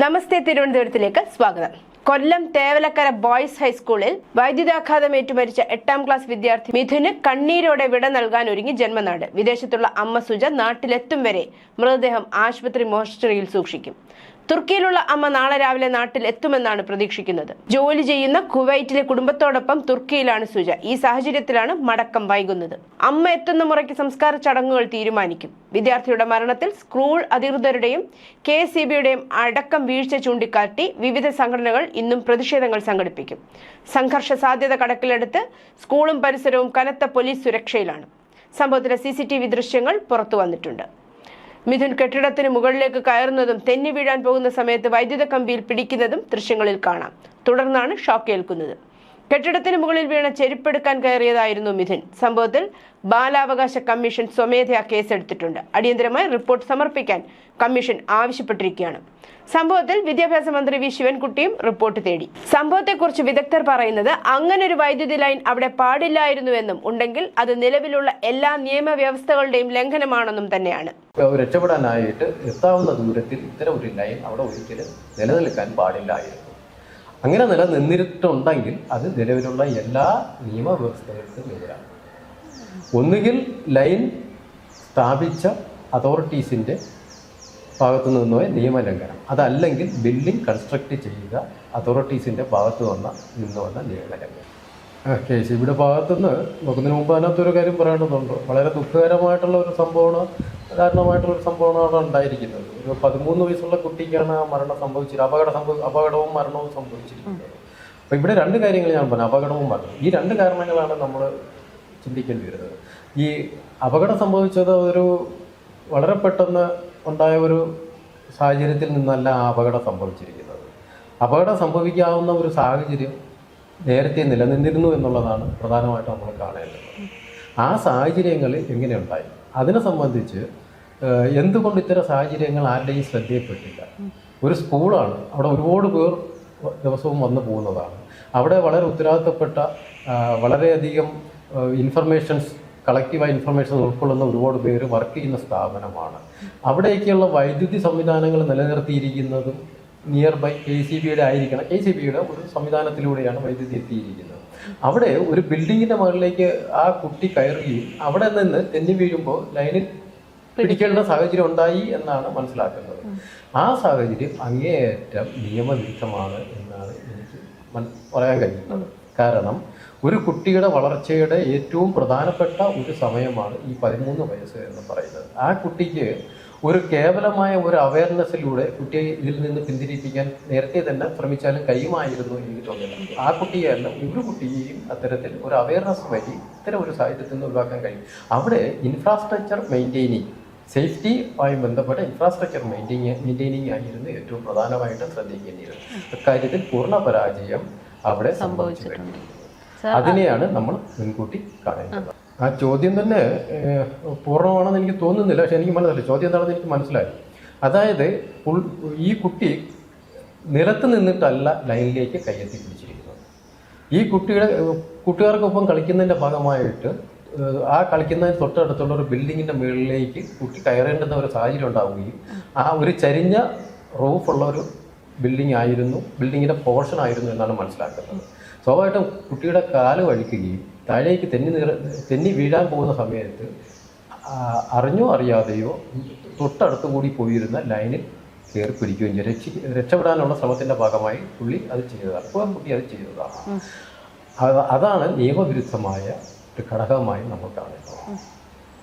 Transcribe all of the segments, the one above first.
നമസ്തേ തിരുവനന്തപുരത്തിലേക്ക് സ്വാഗതം. കൊല്ലം തേവലക്കര ബോയ്സ് ഹൈസ്കൂളിൽ വൈദ്യുതാഘാതം ഏറ്റുമരിച്ച എട്ടാം ക്ലാസ് വിദ്യാർത്ഥി മിഥുന് കണ്ണീരോടെ വിട നൽകാൻ ഒരുങ്ങി ജന്മനാട്. വിദേശത്തുള്ള അമ്മ സുജ നാട്ടിലെത്തും വരെ മൃതദേഹം ആശുപത്രി മോർച്ചറിയിൽ സൂക്ഷിക്കും. തുർക്കിയിലുള്ള അമ്മ നാളെ രാവിലെ നാട്ടിൽ എത്തുമെന്നാണ് പ്രതീക്ഷിക്കുന്നത്. ജോലി ചെയ്യുന്ന കുവൈറ്റിലെ കുടുംബത്തോടൊപ്പം തുർക്കിയിലാണ് സുജ. ഈ സാഹചര്യത്തിലാണ് മടക്കം വൈകുന്നത്. അമ്മ എത്തുന്ന മുറയ്ക്ക് സംസ്കാര ചടങ്ങുകൾ തീരുമാനിക്കും. വിദ്യാർത്ഥിയുടെ മരണത്തിൽ സ്കൂൾ അധികൃതരുടെയും കെ സി ബിയുടെയും അടക്കം വീഴ്ച ചൂണ്ടിക്കാട്ടി വിവിധ സംഘടനകൾ ഇന്നും പ്രതിഷേധങ്ങൾ സംഘടിപ്പിക്കും. സംഘർഷ സാധ്യത കണക്കിലെടുത്ത് സ്കൂളും പരിസരവും കനത്ത പോലീസ് സുരക്ഷയിലാണ്. സംഭവത്തിലെ സി സി ടി വി ദൃശ്യങ്ങൾ പുറത്തു വന്നിട്ടുണ്ട്. മിഥുൻ കെട്ടിടത്തിന് മുകളിലേക്ക് കയറുന്നതും തെന്നി വീഴാൻ പോകുന്ന സമയത്ത് വൈദ്യുത കമ്പിയിൽ പിടിക്കുന്നതും ദൃശ്യങ്ങളിൽ കാണാം. തുടർന്നാണ് ഷോക്ക് ഏൽക്കുന്നത് കെട്ടിടത്തിന് മുകളിൽ വീണ ചെരുപ്പെടുക്കാൻ കയറിയതായിരുന്നു മിഥുൻ. സംഭവത്തിൽ ബാലാവകാശ കമ്മീഷൻ സ്വമേധയാ കേസെടുത്തിട്ടുണ്ട്. അടിയന്തരമായി റിപ്പോർട്ട് സമർപ്പിക്കാൻ കമ്മീഷൻ ആവശ്യപ്പെട്ടിരിക്കുകയാണ്. സംഭവത്തിൽ വിദ്യാഭ്യാസ മന്ത്രി വി. ശിവൻകുട്ടിയും റിപ്പോർട്ട് തേടി. സംഭവത്തെക്കുറിച്ച് വിദഗ്ധർ പറയുന്നത് അങ്ങനെ ഒരു വൈദ്യുതി ലൈൻ അവിടെ പാടില്ലായിരുന്നുവെന്നും ഉണ്ടെങ്കിൽ അത് നിലവിലുള്ള എല്ലാ നിയമവ്യവസ്ഥകളുടെയും ലംഘനമാണെന്നും തന്നെയാണ്. രക്ഷപ്പെടാനായിട്ട് എത്താവുന്ന ദൂരത്തിൽ ഇത്തരം ഒരു ലൈൻ അവിടെ ഒരിക്കലും നിലനിൽക്കാൻ പാടില്ലായിരുന്നു. അങ്ങനെ നിലനിന്നിട്ടുണ്ടെങ്കിൽ അത് നിലവിലുള്ള എല്ലാ നിയമവ്യവസ്ഥകൾക്കും എതിരാണ്. ഒന്നുകിൽ ലൈൻ സ്ഥാപിച്ച അതോറിറ്റീസിന്റെ ഭാഗത്തു നിന്നോ നിയമലംഘനം അതല്ലെങ്കിൽ ബിൽഡിംഗ് കൺസ്ട്രക്റ്റ് ചെയ്യുക അതോറിറ്റീസിന്റെ ഭാഗത്തു വന്ന നിന്ന് വന്ന നിയമലംഘനം. കെ സി ബിയുടെ ഭാഗത്തുനിന്ന് നോക്കുന്നതിന് മുമ്പ് അതിനകത്തൊരു കാര്യം പറയേണ്ടതുണ്ട്. വളരെ ദുഃഖകരമായിട്ടുള്ള ഒരു സംഭവമാണ് കാരണമായിട്ടുള്ള ഒരു സംഭവമാണ് ഉണ്ടായിരിക്കുന്നത്. ഒരു പതിമൂന്ന് വയസ്സുള്ള കുട്ടിക്കാണ് ആ മരണം സംഭവിച്ചത് അപകട സംഭവ അപകടവും മരണവും സംഭവിച്ചിരിക്കുന്നത്. അപ്പോൾ ഇവിടെ രണ്ട് കാര്യങ്ങൾ ഞാൻ പറഞ്ഞു അപകടവും മരണവും. ഈ രണ്ട് കാരണങ്ങളാണ് നമ്മൾ ചിന്തിക്കേണ്ടി വരുന്നത്. ഈ അപകടം സംഭവിച്ചത് ഒരു വളരെ പെട്ടെന്ന് ഉണ്ടായ ഒരു സാഹചര്യത്തിൽ നിന്നല്ല ആ അപകടം സംഭവിച്ചിരിക്കുന്നത്. അപകടം സംഭവിക്കാവുന്ന ഒരു സാഹചര്യം നേരത്തെ നിലനിന്നിരുന്നു എന്നുള്ളതാണ് പ്രധാനമായിട്ടും നമ്മൾ കാണേണ്ടത്. ആ സാഹചര്യങ്ങൾ എങ്ങനെയുണ്ടായി? അതിനെ സംബന്ധിച്ച് എന്തുകൊണ്ട് ഇത്തരം സാഹചര്യങ്ങൾ ആരുടെയും ശ്രദ്ധയിൽപ്പെട്ടില്ല? ഒരു സ്കൂളാണ്. അവിടെ ഒരുപാട് പേർ ദിവസവും വന്നു പോകുന്നതാണ്. അവിടെ വളരെ ഉത്തരവാദിത്തപ്പെട്ട വളരെയധികം ഇൻഫർമേഷൻസ് കളക്റ്റീവായ ഇൻഫർമേഷൻ ഉൾക്കൊള്ളുന്ന ഒരുപാട് പേര് വർക്ക് ചെയ്യുന്ന സ്ഥാപനമാണ്. അവിടേക്കുള്ള വൈദ്യുതി സംവിധാനങ്ങൾ നിലനിർത്തിയിരിക്കുന്നതും നിയർ ബൈ കെ സി ബിയുടെ ആയിരിക്കണം. കെ സി ബിയുടെ ഒരു സംവിധാനത്തിലൂടെയാണ് വൈദ്യുതി എത്തിയിരിക്കുന്നത്. അവിടെ ഒരു ബിൽഡിങ്ങിന്റെ മുകളിലേക്ക് ആ കുട്ടി കയറുകയും അവിടെ നിന്ന് തെന്നി വീഴുമ്പോൾ ലൈനിൽ പിടിക്കേണ്ട സാഹചര്യം ഉണ്ടായി എന്നാണ് മനസ്സിലാക്കുന്നത്. ആ സാഹചര്യം അങ്ങേയറ്റം നിയമവിരുദ്ധമാണ് എന്നാണ് എനിക്ക് പറയാൻ കഴിയുന്നത്. കാരണം ഒരു കുട്ടിയുടെ വളർച്ചയുടെ ഏറ്റവും പ്രധാനപ്പെട്ട ഒരു സമയമാണ് ഈ പതിമൂന്ന് വയസ്സ് എന്ന് പറയുന്നത്. ആ കുട്ടിക്ക് ഒരു കേവലമായ ഒരു അവയർനെസ്സിലൂടെ കുട്ടിയെ ഇതിൽ നിന്ന് പിന്തിരിപ്പിക്കാൻ നേരത്തെ തന്നെ ശ്രമിച്ചാലും കഴിയുമായിരുന്നു എനിക്ക് തോന്നുന്നു ആ കുട്ടിയല്ല ഒരു കുട്ടിയെയും അത്തരത്തിൽ ഒരു അവയർനെസ് വഴി ഇത്തരം ഒരു സാഹചര്യത്തിൽ നിന്ന് ഒഴിവാക്കാൻ കഴിയും. അവിടെ ഇൻഫ്രാസ്ട്രക്ചർ മെയിന്റെയിനിങ് സേഫ്റ്റി ആയി ബന്ധപ്പെട്ട ഇൻഫ്രാസ്ട്രക്ചർ മെയിന്റെയിങ് മെയിന്റെയിനിങ് ആയിരുന്നു ഏറ്റവും പ്രധാനമായിട്ട് ശ്രദ്ധിക്കേണ്ടിയിരുന്നത്. അക്കാര്യത്തിൽ പൂർണ പരാജയം അവിടെ സംഭവിച്ചിട്ടുണ്ട്. അതിനെയാണ് നമ്മൾ മുൻകൂട്ടി കാണേണ്ടത്. ആ ചോദ്യം തന്നെ പൂർണമാണെന്ന് എനിക്ക് തോന്നുന്നില്ല. പക്ഷെ എനിക്ക് മനസ്സിലായി. ചോദ്യം എന്താണെന്ന് എനിക്ക് മനസ്സിലായി. അതായത് ഈ കുട്ടി നിലത്ത് നിന്നിട്ടല്ല ലൈനിലേക്ക് കയ്യെത്തി പിടിച്ചിരിക്കുന്നത്. ഈ കുട്ടിയുടെ കൂട്ടുകാർക്കൊപ്പം കളിക്കുന്നതിന്റെ ഭാഗമായിട്ട് ആ കളിക്കുന്നതിന് തൊട്ടടുത്തുള്ള ഒരു ബിൽഡിങ്ങിന്റെ മുകളിലേക്ക് കുട്ടി കയറേണ്ടുന്ന ഒരു സാഹചര്യം ഉണ്ടാവുകയും ആ ഒരു ചരിഞ്ഞ റൂഫുള്ള ഒരു ബിൽഡിംഗ് ആയിരുന്നു. ബിൽഡിങ്ങിന്റെ പോർഷൻ ആയിരുന്നു എന്നാണ് മനസ്സിലാക്കുന്നത്. സ്വാഭാവികമായിട്ടും കുട്ടിയുടെ കാൽ വഴിക്കുകയും താഴേക്ക് തെന്നി നിറ തെന്നി വീഴാൻ പോകുന്ന സമയത്ത് അറിഞ്ഞോ അറിയാതെയോ തൊട്ടടുത്ത് കൂടി പോയിരുന്ന ലൈനിൽ കയറി പിടിക്കുകയും ചെയ്യും രക്ഷി രക്ഷപ്പെടാനുള്ള ശ്രമത്തിന്റെ ഭാഗമായി പുള്ളി അത് ചെയ്തതാണ്. അപ്പോൾ കുട്ടി അത് ചെയ്തതാണ്. അതാണ് നിയമവിരുദ്ധമായ ഒരു ഘടകമായി നമ്മൾ കാണുന്നത്.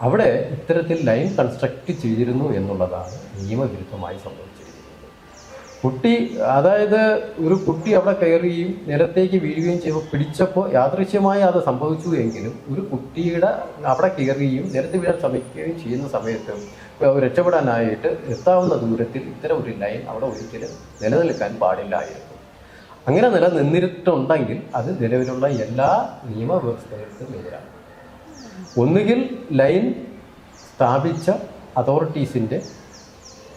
അവിടെ ഇത്തരത്തിൽ ലൈൻ കൺസ്ട്രക്ട് ചെയ്തിരുന്നു എന്നുള്ളതാണ് നിയമവിരുദ്ധമായി സംഭവിച്ചിരിക്കുന്നത് കുട്ടി അതായത് ഒരു കുട്ടി അവിടെ കയറുകയും നിലത്തേക്ക് വീഴുകയും ചെയ്യുമ്പോൾ പിടിച്ചപ്പോൾ യാദൃശ്യമായി അത് സംഭവിച്ചു എങ്കിലും ഒരു കുട്ടിയുടെ അവിടെ കയറുകയും നിലത്ത് വീഴാൻ ശ്രമിക്കുകയും ചെയ്യുന്ന സമയത്ത് രക്ഷപ്പെടാനായിട്ട് എത്താവുന്ന ദൂരത്തിൽ ഇത്തരം ഒരു ലൈൻ അവിടെ ഒരിക്കലും നിലനിൽക്കാൻ പാടില്ലായിരുന്നു. അങ്ങനെ നിലനിന്നിട്ടുണ്ടെങ്കിൽ അത് നിലവിലുള്ള എല്ലാ നിയമവ്യവസ്ഥകൾക്കും എതിരാണ്. ഒന്നുകിൽ ലൈൻ സ്ഥാപിച്ച അതോറിറ്റീസിന്റെ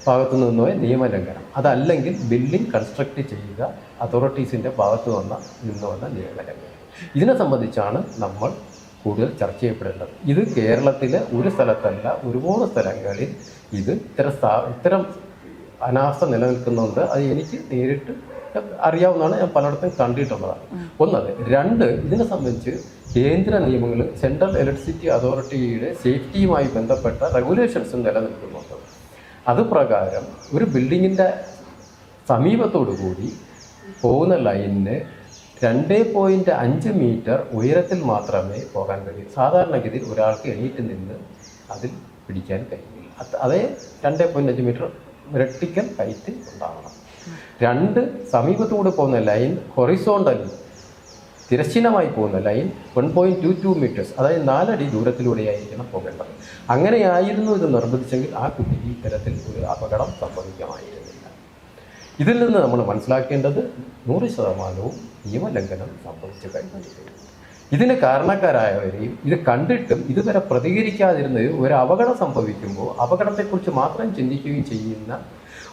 ഭാഗത്തു നിന്നോ നിയമലംഘനം അതല്ലെങ്കിൽ ബിൽഡിംഗ് കൺസ്ട്രക്റ്റ് ചെയ്യുക അതോറിറ്റീസിന്റെ ഭാഗത്ത് വന്ന നിന്ന് വന്ന നിയമലംഘനം ഇതിനെ സംബന്ധിച്ചാണ് നമ്മൾ കൂടുതൽ ചർച്ച ചെയ്യപ്പെടേണ്ടത്. ഇത് കേരളത്തിലെ ഒരു സ്ഥലത്തല്ല ഒരുപാട് സ്ഥലങ്ങളിൽ ഇത് ഇത്തരം സ്ഥാ ഇത്തരം അനാസ്ഥ നിലനിൽക്കുന്നുണ്ട്. അത് എനിക്ക് നേരിട്ട് അറിയാവുന്നതാണ്. ഞാൻ പലയിടത്തും കണ്ടിട്ടുള്ളതാണ്. ഒന്നത് രണ്ട് ഇതിനെ സംബന്ധിച്ച് കേന്ദ്ര നിയമങ്ങൾ സെൻട്രൽ ഇലക്ട്രിസിറ്റി അതോറിറ്റിയുടെ സേഫ്റ്റിയുമായി ബന്ധപ്പെട്ട റെഗുലേഷൻസും നിലനിൽക്കുന്നുണ്ട്. അത് പ്രകാരം ഒരു ബിൽഡിങ്ങിന്റെ സമീപത്തോടു കൂടി പോകുന്ന ലൈനിന് രണ്ട് പോയിന്റ് അഞ്ച് മീറ്റർ ഉയരത്തിൽ മാത്രമേ പോകാൻ കഴിയൂ. സാധാരണഗതിയിൽ ഒരാൾക്ക് എണീറ്റ് നിന്ന് അതിൽ പിടിക്കാൻ കഴിയില്ല. അത് രണ്ട് പോയിന്റ് അഞ്ച് മീറ്റർ ഇരട്ടിക്കൽ ഹൈറ്റ് ഉണ്ടാവണം. രണ്ട് സമീപത്തുകൂടെ പോകുന്ന ലൈൻ ഹൊറിസോണ്ടലി തിരശ്ചീനമായി പോകുന്ന line one point two two meters അതായത് നാലടി ദൂരത്തിലൂടെയായിരിക്കണം പോകേണ്ടത്. അങ്ങനെയായിരുന്നു ഇത് നിർബന്ധിച്ചെങ്കിൽ ആ കുട്ടിക്ക് ഇത്തരത്തിൽ ഒരു അപകടം സംഭവിക്കുമായിരുന്നില്ല. ഇതിൽ നിന്ന് നമ്മൾ മനസ്സിലാക്കേണ്ടത് നൂറ് ശതമാനവും നിയമലംഘനം സംഭവിച്ചു കഴിഞ്ഞിരിക്കുന്നു ഇതിന് കാരണക്കാരായവരെയും ഇത് കണ്ടിട്ടും ഇതുവരെ പ്രതികരിക്കാതിരുന്ന ഒരു അപകടം സംഭവിക്കുമ്പോൾ അപകടത്തെക്കുറിച്ച് മാത്രം ചിന്തിക്കുകയും ചെയ്യുന്ന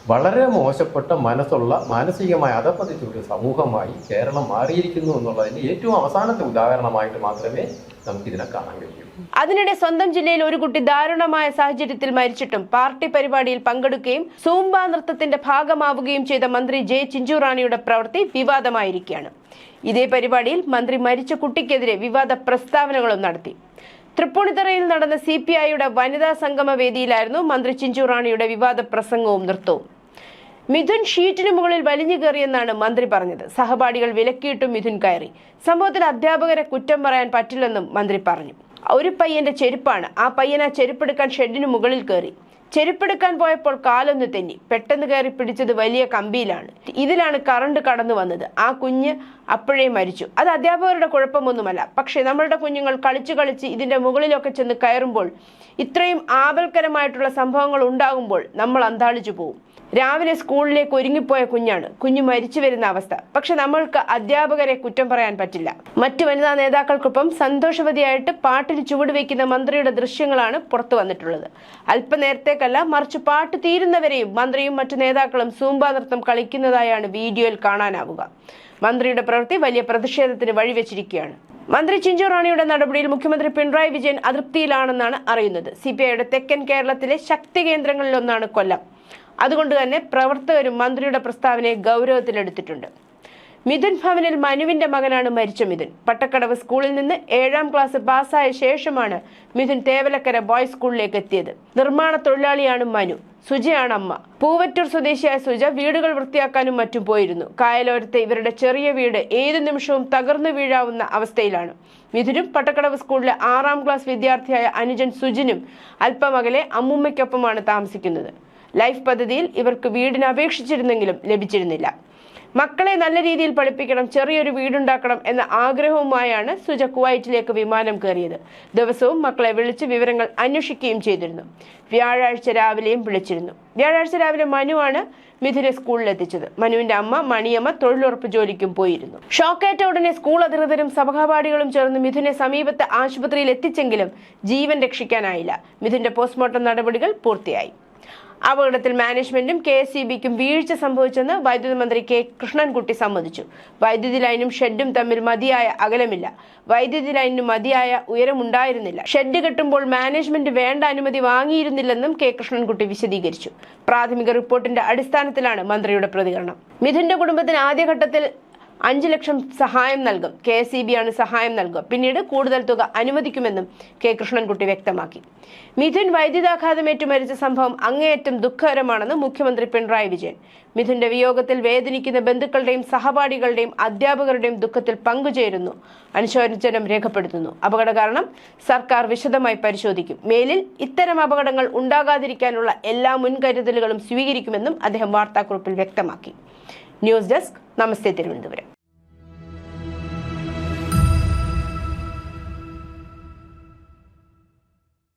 വളരെ മോശപ്പെട്ട മനസ്സുള്ള മാനസികമായി അധപ്പതിച്ച ഒരു സമൂഹമായി കേരളം മാറിയിരിക്കുന്നു എന്നുള്ളതിന് ഏറ്റവും അവസാനത്തെ ഉദാഹരണമായിട്ട് മാത്രമേ നമുക്കിതിനെ കാണാൻ കഴിയൂ. അതിനിടെ സ്വന്തം ജില്ലയിൽ ഒരു കുട്ടി ദാരുണമായ സാഹചര്യത്തിൽ മരിച്ചിട്ടും പാർട്ടി പരിപാടിയിൽ പങ്കെടുക്കുകയും സൂംബ നൃത്തത്തിന്റെ ഭാഗമാവുകയും ചെയ്ത മന്ത്രി ജെ ചിഞ്ചുറാണിയുടെ പ്രവൃത്തി വിവാദമായിരിക്കുകയാണ്. ഇതേ പരിപാടിയിൽ മന്ത്രി മരിച്ച കുട്ടിക്കെതിരെ വിവാദ പ്രസ്താവനകളും നടത്തി. തൃപ്പൂണിത്തറയിൽ നടന്ന സി പി ഐയുടെ വനിതാ സംഗമ വേദിയിലായിരുന്നു മന്ത്രി ചിഞ്ചുറാണിയുടെ വിവാദ പ്രസംഗവും നൃത്തവും. മിഥുൻ ഷീറ്റിന് മുകളിൽ വലിഞ്ഞു കയറിയെന്നാണ് മന്ത്രി പറഞ്ഞത്. സഹപാഠികൾ വിലക്കിയിട്ടും മിഥുൻ കയറി. സംഭവത്തിൽ അധ്യാപകരെ കുറ്റം പറയാൻ പറ്റില്ലെന്നും മന്ത്രി പറഞ്ഞു. ഒരു പയ്യന്റെ ചെരുപ്പാണ്. ആ പയ്യൻ ആ ചെരുപ്പെടുക്കാൻ ഷെഡിന് മുകളിൽ കയറി. ചെരുപ്പെടുക്കാൻ പോയപ്പോൾ കാലൊന്ന് തെന്നി. പെട്ടെന്ന് കയറി പിടിച്ചത് വലിയ കമ്പിയിലാണ്. ഇതിലാണ് കറണ്ട് കടന്നു വന്നത്. ആ കുഞ്ഞ് അപ്പോഴേ മരിച്ചു. അത് അധ്യാപകരുടെ കുഴപ്പമൊന്നുമല്ല. പക്ഷേ നമ്മളുടെ കുഞ്ഞുങ്ങൾ കളിച്ചു കളിച്ച് ഇതിന്റെ മുകളിലൊക്കെ ചെന്ന് കയറുമ്പോൾ ഇത്രയും ആപൽക്കരമായിട്ടുള്ള സംഭവങ്ങൾ ഉണ്ടാകുമ്പോൾ നമ്മൾ അന്താളിച്ചു പോകും രാവിലെ സ്കൂളിലേക്ക് ഒരുങ്ങിപ്പോയ കുഞ്ഞാണ്. കുഞ്ഞു മരിച്ചു വരുന്ന അവസ്ഥ. പക്ഷെ നമ്മൾക്ക് അധ്യാപകരെ കുറ്റം പറയാൻ പറ്റില്ല. മറ്റു വനിതാ നേതാക്കൾക്കൊപ്പം സന്തോഷവതിയായിട്ട് പാട്ടിൽ ചുവടുവെക്കുന്ന മന്ത്രിയുടെ ദൃശ്യങ്ങളാണ് പുറത്തു വന്നിട്ടുള്ളത്. അല്പനേരത്തേക്കല്ല മറിച്ച് പാട്ട് തീരുന്നവരെയും മന്ത്രിയും മറ്റു നേതാക്കളും സൂമ്പാ നൃത്തം കളിക്കുന്നതായാണ് വീഡിയോയിൽ കാണാനാവുക. മന്ത്രിയുടെ പ്രവൃത്തി വലിയ പ്രതിഷേധത്തിന് വഴിവെച്ചിരിക്കുകയാണ്. മന്ത്രി ചിഞ്ചു റാണിയുടെ നടപടിയിൽ മുഖ്യമന്ത്രി പിണറായി വിജയൻ അതൃപ്തിയിലാണെന്നാണ് അറിയുന്നത്. സി തെക്കൻ കേരളത്തിലെ ശക്തി കേന്ദ്രങ്ങളിലൊന്നാണ് കൊല്ലം. അതുകൊണ്ട് തന്നെ പ്രവർത്തകരും മന്ത്രിയുടെ പ്രസ്താവനയെ ഗൗരവത്തിലെടുത്തിട്ടുണ്ട്. മിഥുൻ ഭവനിൽ മനുവിന്റെ മകനാണ് മരിച്ച മിഥുൻ. പട്ടക്കടവ് സ്കൂളിൽ നിന്ന് ഏഴാം ക്ലാസ് പാസ്സായ ശേഷമാണ് മിഥുൻ തേവലക്കര ബോയ്സ് സ്കൂളിലേക്ക് എത്തിയത്. നിർമ്മാണ തൊഴിലാളിയാണ് മനു. സുജയാണ് അമ്മ. പൂവറ്റൂർ സ്വദേശിയായ സുജ വീടുകൾ വൃത്തിയാക്കാനും മറ്റും പോയിരുന്നു. കായലോരത്തെ ഇവരുടെ ചെറിയ വീട് ഏതു നിമിഷവും തകർന്നു വീഴാവുന്ന അവസ്ഥയിലാണ്. മിഥുനും പട്ടക്കടവ് സ്കൂളിലെ ആറാം ക്ലാസ് വിദ്യാർത്ഥിയായ അനുജൻ സുജിനും അല്പമകലെ അമ്മൂമ്മയ്ക്കൊപ്പമാണ് താമസിക്കുന്നത്. ലൈഫ് പദ്ധതിയിൽ ഇവർക്ക് വീടിന് അപേക്ഷിച്ചിരുന്നെങ്കിലും ലഭിച്ചിരുന്നില്ല. മക്കളെ നല്ല രീതിയിൽ പഠിപ്പിക്കണം ചെറിയൊരു വീടുണ്ടാക്കണം എന്ന ആഗ്രഹവുമായാണ് സുജ കുവൈറ്റിലേക്ക് വിമാനം കയറിയത്. ദിവസവും മക്കളെ വിളിച്ച് വിവരങ്ങൾ അന്വേഷിക്കുകയും ചെയ്തിരുന്നു. വ്യാഴാഴ്ച രാവിലെയും വിളിച്ചിരുന്നു. വ്യാഴാഴ്ച രാവിലെ മനുവാണ് മിഥുനെ സ്കൂളിൽ എത്തിച്ചത് മനുവിന്റെ അമ്മ മണിയമ്മ തൊഴിലുറപ്പ് ജോലിക്കും പോയിരുന്നു. ഷോക്കേറ്റ ഉടനെ സ്കൂൾ അധികൃതരും സഹപാഠികളും ചേർന്ന് മിഥുനെ സമീപത്തെ ആശുപത്രിയിൽ എത്തിച്ചെങ്കിലും ജീവൻ രക്ഷിക്കാനായില്ല. മിഥുന്റെ പോസ്റ്റ്മോർട്ടം നടപടികൾ പൂർത്തിയായി. അപകടത്തിൽ മാനേജ്മെന്റും കെ എസ് ബിക്കും വീഴ്ച സംഭവിച്ചെന്ന് വൈദ്യുതി മന്ത്രി കെ കൃഷ്ണൻകുട്ടി സമ്മതിച്ചു. വൈദ്യുതി ലൈനും ഷെഡും തമ്മിൽ മതിയായ അകലമില്ല. വൈദ്യുതി ലൈനിന് മതിയായ ഉയരമുണ്ടായിരുന്നില്ല. ഷെഡ് കെട്ടുമ്പോൾ മാനേജ്മെന്റ് വേണ്ട അനുമതി വാങ്ങിയിരുന്നില്ലെന്നും കെ കൃഷ്ണൻകുട്ടി വിശദീകരിച്ചു. പ്രാഥമിക റിപ്പോർട്ടിന്റെ അടിസ്ഥാനത്തിലാണ് മന്ത്രിയുടെ പ്രതികരണം. മിഥുന്റെ കുടുംബത്തിന് ആദ്യഘട്ടത്തിൽ അഞ്ച് ലക്ഷം സഹായം നൽകും. കെ എസ് ഇ ബി ആണ് സഹായം നൽകുക. പിന്നീട് കൂടുതൽ തുക അനുവദിക്കുമെന്നും കെ കൃഷ്ണൻകുട്ടി വ്യക്തമാക്കി. മിഥുൻ വൈദ്യുതാഘാതമേറ്റു മരിച്ച സംഭവം അങ്ങേയറ്റം ദുഃഖകരമാണെന്ന് മുഖ്യമന്ത്രി പിണറായി വിജയൻ. മിഥുന്റെ വിയോഗത്തിൽ വേദനിക്കുന്ന ബന്ധുക്കളുടെയും സഹപാഠികളുടെയും അധ്യാപകരുടെയും ദുഃഖത്തിൽ പങ്കുചേരുന്നു. അനുശോചനം രേഖപ്പെടുത്തുന്നു. അപകട കാരണം സർക്കാർ വിശദമായി പരിശോധിക്കും. മേലിൽ ഇത്തരം അപകടങ്ങൾ ഉണ്ടാകാതിരിക്കാനുള്ള എല്ലാ മുൻകരുതലുകളും സ്വീകരിക്കുമെന്നും അദ്ദേഹം വാർത്താക്കുറിപ്പിൽ വ്യക്തമാക്കി. News desk. നമസ്തേ തിരുവനന്തപുരം.